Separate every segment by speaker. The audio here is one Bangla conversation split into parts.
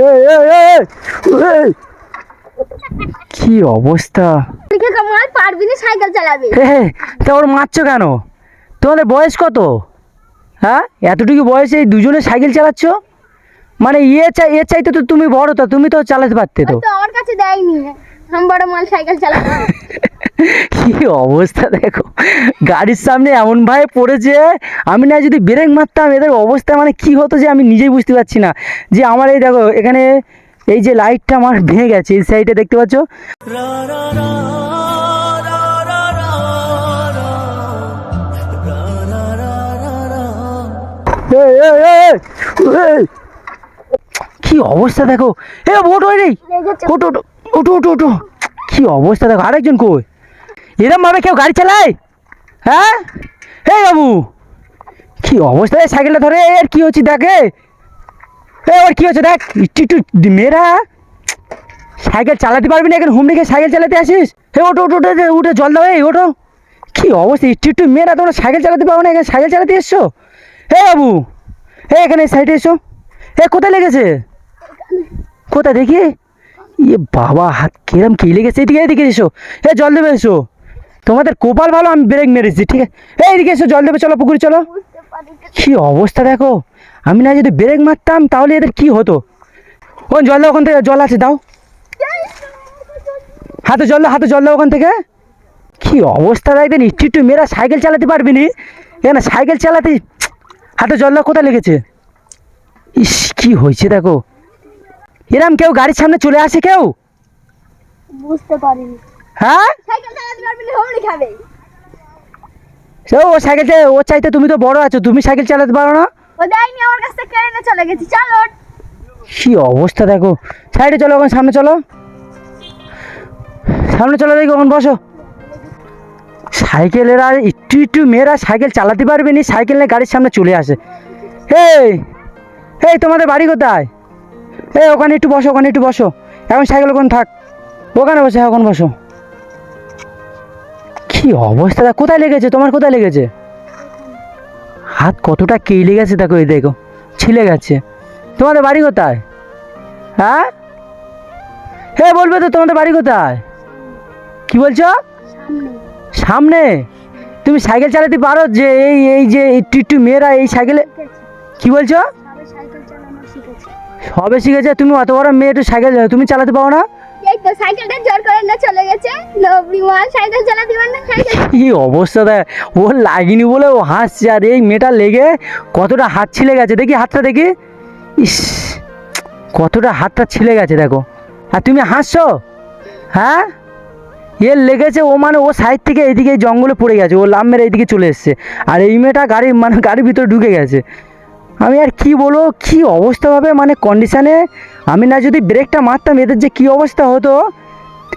Speaker 1: এই, এই, এই, এই। কি অবস্থা?
Speaker 2: পারবি না সাইকেল চালাবি।
Speaker 1: হে তা ওর মারছো কেন? তোমাদের বয়স কত? হ্যাঁ? এতটুকু বয়সে এই দুজনে সাইকেল চালাচ্ছ? মানে ইয়ে চাই এর চাইতে তো তুমি বড় তো তুমি তো চালাতে পারতে তো।
Speaker 2: তো আমার কাছে দেয়নি। আমি বড় মাল সাইকেল চালাবো।
Speaker 1: কি অবস্থা দেখো গাড়ির সামনে এমন ভাবে পড়েছে আমি না যদি ব্রেক মারতাম এদের অবস্থা মানে কি হতো যে আমি নিজেই বুঝতে পারছি না যে আমার এই দেখো এখানে এই যে লাইটটা আমার ভেঙে গেছে এই সাইডে দেখতে পাচ্ছ। কি অবস্থা দেখো এ। ওটো ওটো ওটো ওটো ওটো কি অবস্থা দেখো আরেকজন কই এরম ভাবে কেউ গাড়ি চালায়? হ্যাঁ? এই বাবু, কি অবস্থা এই সাইকেলটা ধরে? এর কি হচ্ছে দেখে, এ। ওর কি হচ্ছে দেখ? একটু মেয়েরা। সাইকেল চালাতে পারবি না এখন হুম রেখে সাইকেল চালাতে আসিস? হে ওটো ওটো ওটো উঠে জল দাও, এই ওটো কি অবস্থা? একটু একটু মেয়েরা তোমরা সাইকেল চালাতে পারো না এখানে? সাইকেল চালাতে এসছো? হে বাবু হে এখানে সাইডে এসো। এ, কোথায় লেগেছে? কোথায় দেখি? ইয়ে বাবা, হাত কিরম কি লেগেছে? এদিকে এদিকে এসো। এ, জল দেবে, এসো। তোমাদের কোপাল ভালো আমি ব্রেক মেরেছি ঠিক আছে? এই এদিকে এসো জল দেবে চলো পুকুরে চলো। কি অবস্থা দেখো? আমি না যদি ব্রেক মারতাম তাহলে এদের কি হতো? ও জল দাও ওখান থেকে জল আছে দাও। হাতে জল দাও হাতে জল দাও ওখান থেকে। কি অবস্থা দেখবেন একটু একটু মেয়েরা সাইকেল চালাতে পারবি নি? এখানে সাইকেল চালাতে হাতে জল দাও কোথায় লেগেছে? ইস কি হয়েছে দেখো? এরম কেউ গাড়ির সামনে চলে আসে কেউ?
Speaker 2: বুঝতে পারিনি।
Speaker 1: হ্যাঁ?
Speaker 2: সাইকেল চালাতে পারবি না খাবে।
Speaker 1: সে ও সাইকেল চা- ও চাইতে তুমি তো বড় আছো তুমি সাইকেল চালাতে পারো না?
Speaker 2: ও দেয়নি আমার কাছ থেকে কেড়ে চলে গেছি চলো।
Speaker 1: কি অবস্থা দেখো। সাইডে চলো ওখানে সামনে চলো। সামনে চলো দেখি ওখানে বসো। সাইকেলের আর একটু একটু মেয়েরা সাইকেল চালাতে পারবে নি সাইকেল নিয়ে গাড়ির সামনে চলে আসে। এই এই তোমাদের বাড়ি কোথায়? এই ওখানে একটু বসো ওখানে একটু বসো। এখন সাইকেল ওখানে থাক। ওখানে বসে এখন বসো। কি অবস্থা দেখ কোথায় লেগেছে? তোমার কোথায় লেগেছে? হাত কতটা কেলে গেছে দেখো এই দেখো ছিলে গেছে। তোমাদের বাড়ি কোথায়? হ্যাঁ? হে বলবে তো তোমাদের বাড়ি কোথায়? কি বলছো?
Speaker 2: সামনে।
Speaker 1: তুমি সাইকেল চালাতে পারো যে এই এই যে একটু একটু মেয়েরা এই সাইকেলে কি বলছো?
Speaker 2: সবে শিখেছে
Speaker 1: তুমি অত বড় মেয়ে একটু সাইকেল তুমি চালাতে পারো না? অবস্থা দেয় ও লাগেনি বলে ও হাসছে, আর এই মেয়েটা লেগে কতটা হাত ছিলে গেছে, দেখি হাতটা দেখি। ইস, কতটা হাতটা ছিলে গেছে, দেখো। আর তুমি হাসছো? হ্যাঁ? এর লেগেছে, ও মানে ও সাইড থেকে এইদিকে এই জঙ্গলে পড়ে গেছে, ও লাভ মেরে এইদিকে চলে এসছে। আর এই মেয়েটা গাড়ি মানে গাড়ির ভিতরে ঢুকে গেছে। আমি আর কি বলব কি অবস্থা হবে? মানে কন্ডিশনে আমি না যদি ব্রেকটা মারতাম এদের যে কি অবস্থা হতো?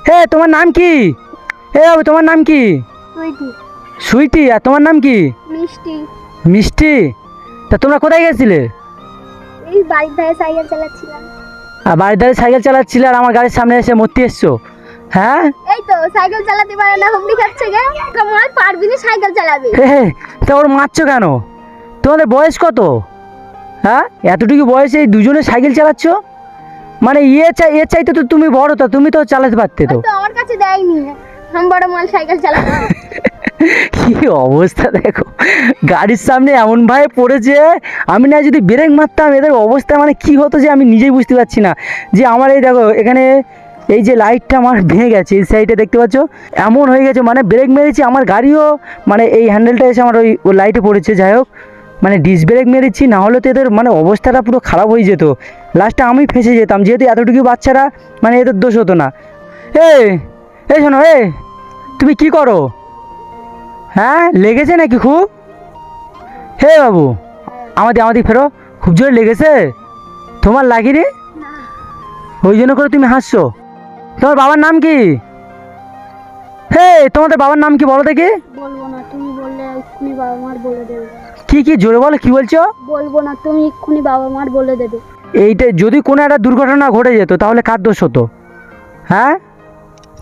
Speaker 1: হে তোমার নাম কি? এ বাবু তোমার নাম কি?
Speaker 2: সুইটি।
Speaker 1: আর তোমার নাম কি?
Speaker 2: মিষ্টি।
Speaker 1: মিষ্টি? তা তোমরা কোথায় গেছিলে?
Speaker 2: এই বাড়ির ধারে সাইকেল চালাচ্ছিলাম।
Speaker 1: আর বাড়ির ধারে সাইকেল চালাচ্ছিলে আর আমার গাড়ির সামনে এসে মরতে এসছো? হ্যাঁ?
Speaker 2: এই তো সাইকেল চালাতে পারে না হুমড়ি খাচ্ছে গে কামাল পারবি না সাইকেল চালাবি।
Speaker 1: হে হে, তা ওর মারছো কেন? তোমাদের বয়স কত? হ্যাঁ? এতটুকু বয়সে এই দুজনে সাইকেল চালাচ্ছ? মানে ইয়ে চাই এর চাইতে তো তুমি বড় তো তুমি তো চালাতে পারতে তো।
Speaker 2: আমার কাছে দেয়নি। আমি বড় মাল সাইকেল চালাবো।
Speaker 1: কি অবস্থা দেখো। গাড়ির সামনে এমন ভাবে পড়েছে আমি না যদি ব্রেক মারতাম এদের অবস্থা মানে কি হতো যে আমি নিজেই বুঝতে পারছি না। যে আমার এই দেখো এখানে এই যে লাইটটা আমার ভেঙে গেছে এই সাইডে দেখতে পাচ্ছ? এমন হয়ে গেছে মানে ব্রেক মেরেছি আমার গাড়িও মানে এই হ্যান্ডেলটা এসে আমার ওই ওই লাইটে পড়েছে যাই হোক। মানে ডিস ব্রেক মেরেছি না হলে তো এদের মানে অবস্থাটা পুরো খারাপ হয়ে যেত। লাস্টে আমি ফেঁসে যেতাম যেহেতু এতটুকু বাচ্চারা মানে এদের দোষ হতো না। এই এই শোনো এ তুমি কি করো? হ্যাঁ লেগেছে নাকি খুব? হে বাবু আমাদের আমাদের ফেরো খুব জোরে লেগেছে? তোমার লাগেনি? ওই জন্য করে তুমি হাসছো? তোমার বাবার নাম কি? হে তোমাদের বাবার নাম কি বলো দেখি?
Speaker 2: বলব না তুমি বললে এক্ষুনি বাবা মার বলে দেবে।
Speaker 1: কি কি জোরে বলো কি বলছো?
Speaker 2: বলব না তুমি এক্ষুনি বাবা মার বলে দেবে।
Speaker 1: এইটা যদি কোনো একটা দুর্ঘটনা ঘটে যেত তাহলে কার দোষ হতো? হ্যাঁ?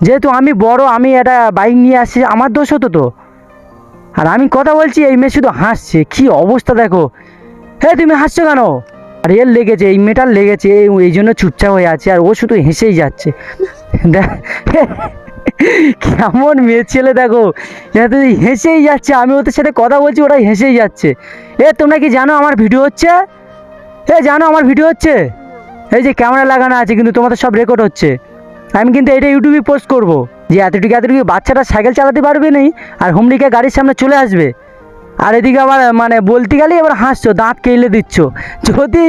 Speaker 1: যেহেতু আমি বড় আমি একটা বাইক নিয়ে আসছি আমার দোষ হতো তো। আর আমি কথা বলছি এই মেয়ে শুধু হাসছে। কি অবস্থা দেখো। হে তুমি হাসছো কেন? আর এর লেগেছে এই মেয়েটার লেগেছে এই এই জন্য চুপচাপ হয়ে আছে আর ও শুধু হেসেই যাচ্ছে। দেখ কেমন মেয়ে ছেলে দেখো। এত হেসেই যাচ্ছে, আমি ওদের সাথে কথা বলছি ওরা হেসেই যাচ্ছে। এ, তোমরা কি জানো আমার ভিডিও হচ্ছে? এ, জানো আমার ভিডিও হচ্ছে? এই যে ক্যামেরা লাগানো আছে, কিন্তু তোমাদের সব রেকর্ড হচ্ছে। আমি কিন্তু এটা ইউটিউবে পোস্ট করব, যে এতটুকু এতটুকু বাচ্চাটা সাইকেল চালাতে পারবে নেই, আর হোমলিকে গাড়ির সামনে চলে আসবে। আর এদিকে আবার মানে বলতে গেলেই এবার হাসছো, দাঁত কেলে দিচ্ছ। যদি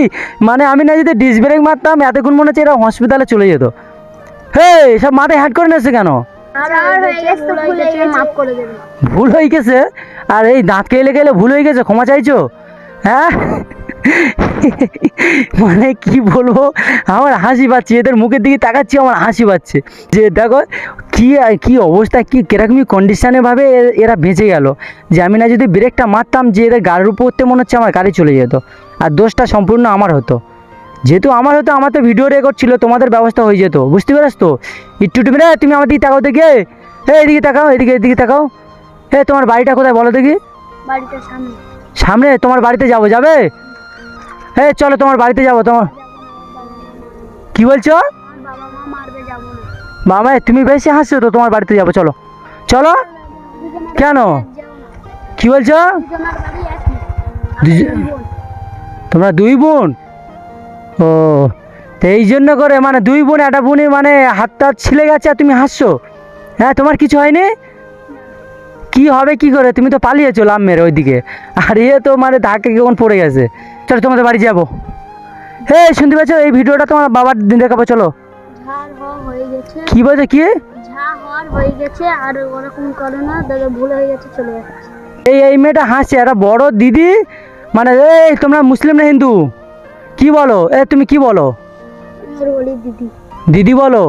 Speaker 1: মানে আমি না যদি ডিস ব্রেক মারতাম, এতক্ষণ মনে হচ্ছে এরা হসপিটালে চলে যেত। হে সব মাথায় হ্যাট করে নিয়েছে কেন?
Speaker 2: আর গেছে তো ভুলে
Speaker 1: হয়ে গেছে। আর এই দাঁত কেলে গেলে ভুল হয়ে গেছে? ক্ষমা চাইছো? হ্যাঁ? মানে কি বলব? আমার হাসি পাচ্ছে এদের মুখের দিকে তাকাচ্ছি আমার হাসি পাচ্ছে। যে দেখো কি কি অবস্থা কি কিরকমই কন্ডিশনে ভাবে এ- এরা বেঁচে গেল। যে আমি না যদি ব্রেকটা মারতাম যে এদের গাড়ির উপরতে মনে হচ্ছে আমার গাড়ি চলে যেত। আর দোষটা সম্পূর্ণ আমার হতো। যেহেতু আমার হতো আমার তো ভিডিও রেকর্ড ছিল তোমাদের ব্যবস্থা হয়ে যেত বুঝতে পেরেছ তো? একটু তুমি রে তুমি আমার দিকে তাকাও দেখে এই। এদিকে তাকাও এদিকে এদিকে তাকাও। এ তোমার বাড়িটা কোথায় বলো দেখি?
Speaker 2: সামনে।
Speaker 1: সামনে? তোমার বাড়িতে যাব যাবে? এ চলো তোমার বাড়িতে যাব তোমার কি বলছো?
Speaker 2: বাবা না।
Speaker 1: তুমি বেশি হাসছো তো তোমার বাড়িতে যাব চলো। চলো? কেন?
Speaker 2: না
Speaker 1: কি বলছো। তোমরা দুই বোন? ও তো এই জন্য করে মানে দুই বোন একটা বোনের মানে হাতটা ছিলে গেছে আর তুমি হাসছো? হ্যাঁ তোমার কিছু হয়নি? কি হবে কি করে? তুমি তো পালিয়েছো লাভ মেরে ওইদিকে। আর ইয়ে তো মানে ধাক্কা কেমন পড়ে গেছে। চলো তোমাদের বাড়ি যাব। হে শুনতে পাচ্ছ এই ভিডিওটা তোমার বাবার দিন দেখাবো চলো। কি বলছো কি?
Speaker 2: ঝা হয়ে গেছে আর ওরকম করে না দাদা ভুল হয়ে গেছে চলে যাচ্ছে।
Speaker 1: এই এই মেয়েটা হাসছে একটা বড় দিদি মানে এই তোমরা মুসলিম না হিন্দু? কি বলো? এ তুমি কি বলো?
Speaker 2: দিদি।
Speaker 1: বলো?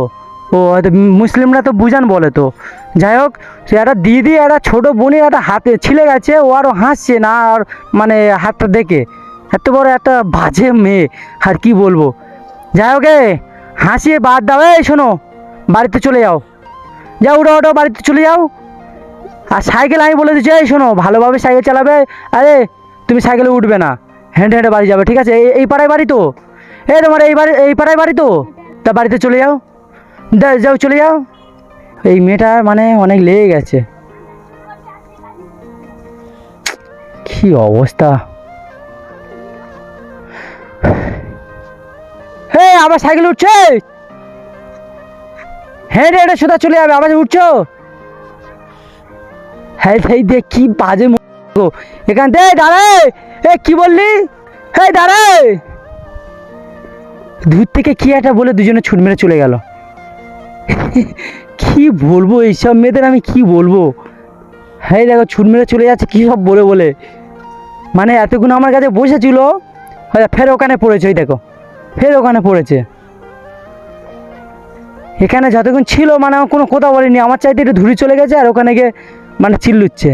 Speaker 1: ও হয়তো মুসলিমরা তো বুঝান বলে তো। যাই হোক একটা দিদি একটা ছোটো বোনের একটা হাতে ছিলে গেছে ও আরও হাসছে না আর মানে হাতটা দেখে। এত বড় একটা বাজে মেয়ে আর কি বলব? যাই হোক এ, হাসিয়ে বাদ দাও। এই শোনো বাড়িতে চলে যাও। যাও উঠো ওটো বাড়িতে চলে যাও। আর সাইকেল আমি বলে দিচ্ছি এই শোনো ভালোভাবে সাইকেল চালাবে। আরে তুমি সাইকেলে উঠবে না। হেঁটে হেঁটে বাড়ি যাবে, ঠিক আছে? এই এই পাড়ায় বাড়ি তো? এই তোমার এই বাড়ি, এই পাড়ায় বাড়ি তো? তা বাড়িতে চলে যাও। যাও, চলে যাও। এই মেয়েটা মানে অনেক লেগে গেছে। কি অবস্থা? হে, আবার সাইকেল উঠছে? হেঁটে হেঁটে সোজা চলে যাবে, আবার উঠছো? হ্যাঁ সেই দেখ কি বাজে। এখান থেকে দাঁড়ায় এ, কি বললি? হে দাঁড়ায় দূর থেকে কি একটা বলে দুজনে ছুট মেরে চলে গেল। কি বলব এইসব মেয়েদের, আমি কি বলব? হ্যাঁ দেখো, ছুট মেরে চলে যাচ্ছে, কী সব বলে বলে। মানে এতক্ষণ আমার কাছে বসেছিল, হয়তো ফের ওখানে পড়েছে, ওই দেখো। ফের ওখানে পড়েছে। এখানে যতক্ষণ ছিল মানে আমার কোনো কথা বলিনি। আমার চাইতে একটু ধুরি চলে গেছে, আর ওখানে গিয়ে মানে চিল্লুচ্ছে।